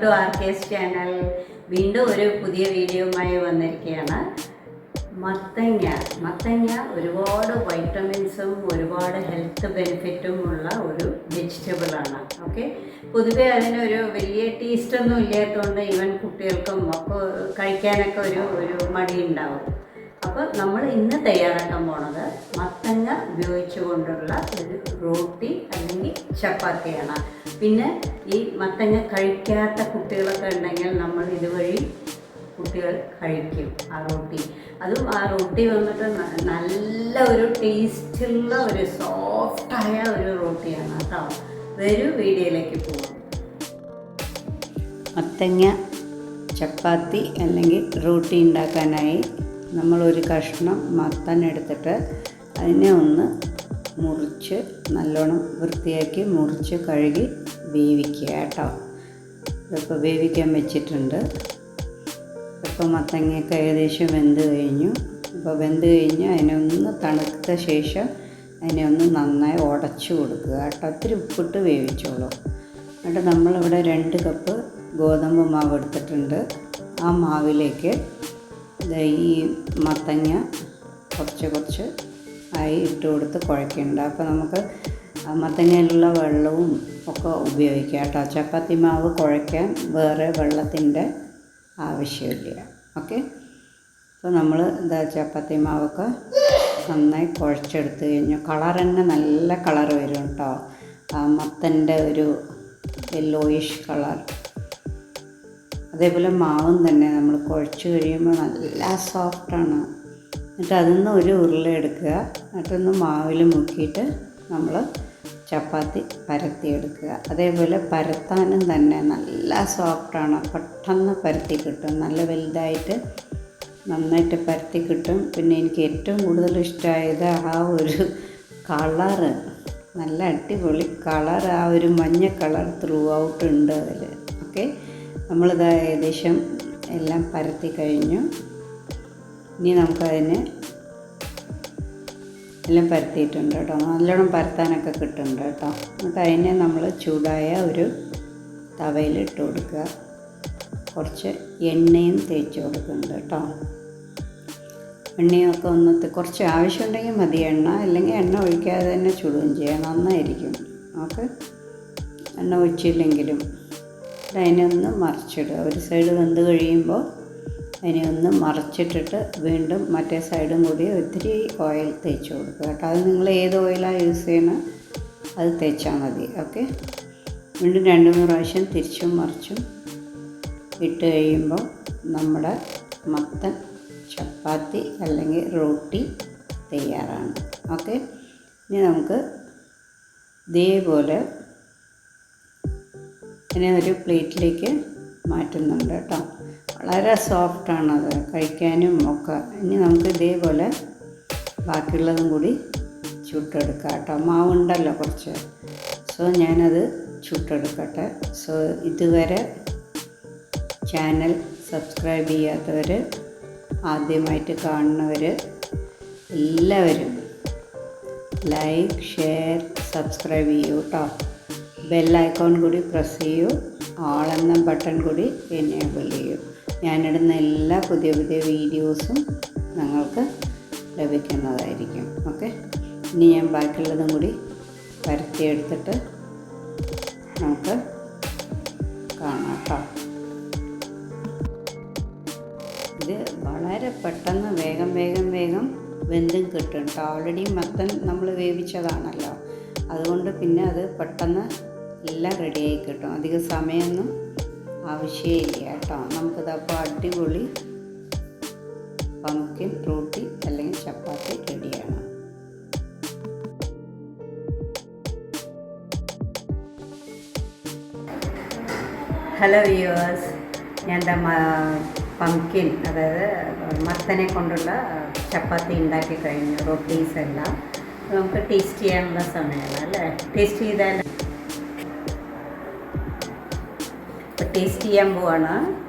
To R K S channel വീണ്ടും ഒരു പുതിയ വീഡിയോയുമായി വന്നിരിക്കുകയാണ്. മത്തങ്ങ. മത്തങ്ങ ഒരുപാട് വൈറ്റമിൻസും ഒരുപാട് ഹെൽത്ത് ബെനിഫിറ്റും ഉള്ള ഒരു വെജിറ്റബിളാണ് ഓക്കെ പൊതുവെ അതിനൊരു വലിയ ടേസ്റ്റൊന്നും ഇല്ലാത്തതുകൊണ്ട് ഈവൻ കുട്ടികൾക്കും കഴിക്കാനൊക്കെ ഒരു ഒരു മടി ഉണ്ടാവും അപ്പോൾ നമ്മൾ ഇന്ന് തയ്യാറാക്കാൻ പോണത് മത്തങ്ങ ഉപയോഗിച്ചുകൊണ്ടുള്ള ഒരു റോട്ടി അല്ലെങ്കിൽ ചപ്പാത്തിയാണ്. പിന്നെ ഈ മത്തങ്ങ കഴിക്കാത്ത കുട്ടികളൊക്കെ ഉണ്ടെങ്കിൽ നമ്മൾ ഇതുവഴി കുട്ടികൾ കഴിക്കും ആ റോട്ടി. അതും ആ റോട്ടി വന്നിട്ട് നല്ല ഒരു ടേസ്റ്റുള്ള ഒരു സോഫ്റ്റായ ഒരു റോട്ടിയാണ് കേട്ടോ. വരും വീഡിയോയിലേക്ക് പോകും മത്തങ്ങ ചപ്പാത്തി അല്ലെങ്കിൽ റൊട്ടി ഉണ്ടാക്കാനായി നമ്മളൊരു കഷ്ണം മത്തൻ എടുത്തിട്ട് അതിനെ ഒന്ന് മുറിച്ച് നല്ലോണം വൃത്തിയാക്കി മുറിച്ച് കഴുകി വേവിക്കുക കേട്ടോ. ഇതിപ്പോൾ വേവിക്കാൻ വെച്ചിട്ടുണ്ട്. ഇപ്പോൾ മത്തങ്ങയൊക്കെ ഏകദേശം വെന്ത് കഴിഞ്ഞു. ഇപ്പോൾ വെന്ത് കഴിഞ്ഞ് അതിനെ ഒന്ന് തണുത്ത ശേഷം അതിനെ ഒന്ന് നന്നായി ഉടച്ചു കൊടുക്കുക കേട്ടോ. ഒത്തിരി ഉപ്പിട്ട് വേവിച്ചോളൂ. എന്നിട്ട് നമ്മളിവിടെ രണ്ട് കപ്പ് ഗോതമ്പ് മാവ് എടുത്തിട്ടുണ്ട്. ആ മാവിലേക്ക് ഈ മത്തങ്ങ കുറച്ച് കുറച്ച് ആയി ഇട്ട് കൊടുത്ത് കുഴക്കുന്നുണ്ട് അപ്പോൾ നമുക്ക് മത്തങ്ങയിലുള്ള വെള്ളവും ഒക്കെ ഉപയോഗിക്കാം കേട്ടോ. ചപ്പാത്തി മാവ് കുഴയ്ക്കാൻ വേറെ വെള്ളത്തിന്റെ ആവശ്യമില്ല. ഓക്കെ? അപ്പോൾ നമ്മൾ ഇതാ ചപ്പാത്തി മാവൊക്കെ നന്നായി കുഴച്ചെടുത്ത് കഴിഞ്ഞു. കളർ തന്നെ നല്ല കളർ വരും കേട്ടോ. മത്തന്റെ ഒരു യെല്ലോയിഷ് കളർ. അതേപോലെ മാവും തന്നെ നമ്മൾ കുഴച്ച് കഴിയുമ്പോൾ നല്ല സോഫ്റ്റാണ്. എന്നിട്ട് അതിൽ ഒരു ഉരുള എടുക്കുക. എന്നിട്ടൊന്ന് മാവിൽ മുക്കിയിട്ട് നമ്മൾ ചപ്പാത്തി പരത്തിയെടുക്കുക അതേപോലെ പരത്താനും തന്നെ നല്ല സോഫ്റ്റാണ്. പെട്ടെന്ന് പരത്തി കിട്ടും. നല്ല വലുതായിട്ട് നന്നായിട്ട് പരത്തി കിട്ടും. പിന്നെ എനിക്ക് ഏറ്റവും കൂടുതൽ ഇഷ്ടമായത് ആ ഒരു കളറ് നല്ല അടിപൊളി കളർ. ആ ഒരു മഞ്ഞ കളർ ത്രൂ ഔട്ട് ഉണ്ട് അതിൽ ഓക്കെ? നമ്മളിത് ഏകദേശം എല്ലാം പരത്തി കഴിഞ്ഞു. ഇനി നമുക്കതിന് എല്ലാം പരത്തിയിട്ടുണ്ട് കേട്ടോ. നല്ലോണം പരത്താനൊക്കെ കിട്ടുന്നുണ്ട് കേട്ടോ. എന്നിട്ട് അതിനെ നമ്മൾ ചൂടായ ഒരു തവയിലിട്ട് കൊടുക്കുക. കുറച്ച് എണ്ണയും തേച്ച് കൊടുക്കുന്നുണ്ട് കേട്ടോ. എണ്ണയൊക്കെ ഒന്ന് കുറച്ച് ആവശ്യമുണ്ടെങ്കിൽ മതി. എണ്ണ അല്ലെങ്കിൽ എണ്ണ ഒഴിക്കാതെ തന്നെ ചുടുകയും ചെയ്യാം നന്നായിരിക്കും. നമുക്ക് എണ്ണ ഒഴിച്ചില്ലെങ്കിലും എന്നിട്ട് അതിനെ ഒന്ന് മറിച്ചിടുക. ഒരു സൈഡ് വെന്ത് കഴിയുമ്പോൾ അതിനെ ഒന്ന് മറിച്ചിട്ടിട്ട് വീണ്ടും മറ്റേ സൈഡും കൂടി ഒത്തിരി ഓയിൽ തേച്ച് കൊടുക്കുക കേട്ടോ. അത് നിങ്ങൾ ഏത് ഓയിലാണ് യൂസ് ചെയ്യണത് അത് തേച്ചാൽ മതി. ഓക്കെ വീണ്ടും രണ്ട് മൂന്ന് പ്രാവശ്യം തിരിച്ചും മറിച്ചും ഇട്ട് കഴിയുമ്പോൾ നമ്മുടെ മത്തൻ ചപ്പാത്തി അല്ലെങ്കിൽ റൊട്ടി തയ്യാറാണ്. ഓക്കെ ഇനി നമുക്ക് ഇതേപോലെ ഇതിനെ ഒരു പ്ലേറ്റിലേക്ക് മാറ്റുന്നുണ്ട് കേട്ടോ. വളരെ സോഫ്റ്റാണത് കഴിക്കാനും ഒക്കെ. ഇനി നമുക്ക് ഇതേപോലെ ബാക്കിയുള്ളതും കൂടി ചുട്ടെടുക്കാം കേട്ടോ. മാവുണ്ടല്ലോ കുറച്ച്. സോ ഞാനത് ചുട്ടെടുക്കട്ടെ. സോ ഇതുവരെ ചാനൽ സബ്സ്ക്രൈബ് ചെയ്യാത്തവർ ആദ്യമായിട്ട് കാണുന്നവർ എല്ലാവരും ലൈക്ക് ഷെയർ സബ്സ്ക്രൈബ് ചെയ്യൂ കേട്ടോ. ബെല്ലൈക്കോൺ കൂടി പ്രസ് ചെയ്യൂ. ഓൾ എന്ന ബട്ടൺ കൂടി എനേബിൾ ചെയ്യൂ. ഞാനിടുന്ന എല്ലാ പുതിയ പുതിയ വീഡിയോസും നിങ്ങൾക്ക് ലഭിക്കുന്നതായിരിക്കും. ഓക്കെ? ഇനി ഞാൻ ബാക്കിയുള്ളതും കൂടി പരത്തിയെടുത്തിട്ട് നമുക്ക് കാണാം കേട്ടോ ഇത് വളരെ പെട്ടെന്ന് വേഗം വേഗം വേഗം വെന്തും കിട്ടും കേട്ടോ ഓൾറെഡി മത്തൻ നമ്മൾ വേവിച്ചതാണല്ലോ. അതുകൊണ്ട് പിന്നെ അത് പെട്ടെന്ന് എല്ലാം ആയി കിട്ടും. അധികം സമയമൊന്നും ആവശ്യമില്ല കേട്ടോ. നമുക്കത് അപ്പോൾ അടിപൊളി പംകിൻ റോട്ടി അല്ലെങ്കിൽ ചപ്പാത്തി റെഡിയാണ്. ഹലോ വ്യൂവേഴ്സ് ഞാൻ എന്താ പംകിൻ അതായത് മത്തനെ കൊണ്ടുള്ള ചപ്പാത്തി ഉണ്ടാക്കി കഴിഞ്ഞു റൊട്ടീസ് എല്ലാം. നമുക്ക് ടേസ്റ്റ് ചെയ്യാനുള്ള സമയമാണ് അല്ലേ? ടേസ്റ്റ് ചെയ്താൽ ടേസ്റ്റ് ചെയ്യാൻ പോവാണ്.